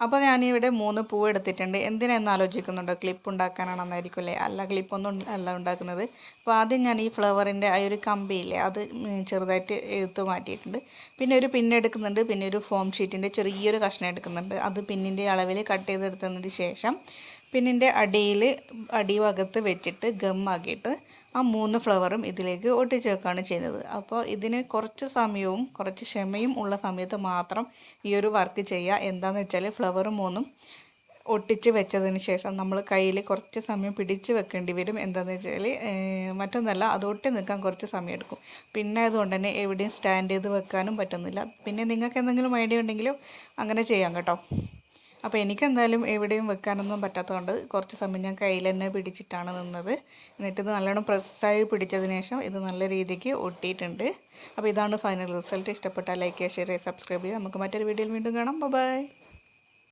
അപ്പോൾ ഞാനിവിടെ മൂന്ന് പൂവ് എടുത്തിട്ടുണ്ട്. എന്തിനാന്ന് ആലോചിക്കുന്നുണ്ടോ? ക്ലിപ്പ് ഉണ്ടാക്കാനാണെന്നായിരിക്കും അല്ലേ അല്ല ക്ലിപ്പൊന്നും അല്ല ഉണ്ടാക്കുന്നത്. അപ്പോൾ ആദ്യം ഞാൻ ഈ ഫ്ലവറിന്റെ ആ ഒരു കമ്പിയില്ലേ അത് ചെറുതായിട്ട് എഴുത്ത് മാറ്റിയിട്ടുണ്ട്. പിന്നെ ഒരു പിന്നെടുക്കുന്നുണ്ട് പിന്നെ ഒരു ഫോം ഷീറ്റിന്റെ ചെറിയൊരു കഷ്ണം എടുക്കുന്നുണ്ട്. അത് പിന്നിന്റെ അളവിൽ കട്ട് ചെയ്തെടുത്തതിന് ശേഷം പിന്നിന്റെ അടിയിൽ അടിവകത്ത് വെച്ചിട്ട് ഗമ്മാക്കിയിട്ട് ആ മൂന്ന് ഫ്ലവറും ഇതിലേക്ക് ഒട്ടിച്ചേർക്കുകയാണ് ചെയ്യുന്നത്. അപ്പോൾ ഇതിന് കുറച്ച് സമയവും കുറച്ച് ക്ഷമയും ഉള്ള സമയത്ത് മാത്രം ഈ ഒരു വർക്ക് ചെയ്യുക. എന്താണെന്ന് വെച്ചാൽ ഫ്ലവർ മൂന്നും ഒട്ടിച്ച് വെച്ചതിന് ശേഷം നമ്മൾ കയ്യിൽ കുറച്ച് സമയം പിടിച്ച് വെക്കേണ്ടി വരും. എന്താണെന്ന് വെച്ചാൽ മറ്റൊന്നല്ല അത് ഒട്ടി നിൽക്കാൻ കുറച്ച് സമയം എടുക്കും. പിന്നെ അതുകൊണ്ട് തന്നെ എവിടെയും സ്റ്റാൻഡ് ചെയ്ത് വെക്കാനും പറ്റുന്നില്ല. പിന്നെ നിങ്ങൾക്ക് എന്തെങ്കിലും ഐഡിയ ഉണ്ടെങ്കിലും അങ്ങനെ ചെയ്യാം കേട്ടോ. അപ്പോൾ എനിക്കെന്തായാലും എവിടെയും വെക്കാനൊന്നും പറ്റാത്തതുകൊണ്ട് കുറച്ച് സമയം ഞാൻ കയ്യിൽ തന്നെ പിടിച്ചിട്ടാണ് നിന്നത്. എന്നിട്ട് ഇത് നല്ലോണം പ്രസ്സായി പിടിച്ചതിന് ശേഷം ഇത് നല്ല രീതിക്ക് ഒട്ടിയിട്ടുണ്ട്. അപ്പോൾ ഇതാണ് ഫൈനൽ റിസൾട്ട് ഇഷ്ടപ്പെട്ടാൽ ലൈക്ക് ചെയ്യുക ഷെയർ ചെയ്യുക സബ്സ്ക്രൈബ് ചെയ്യുക നമുക്ക് മറ്റൊരു വീഡിയോയിൽ വീണ്ടും കാണാം. ബൈ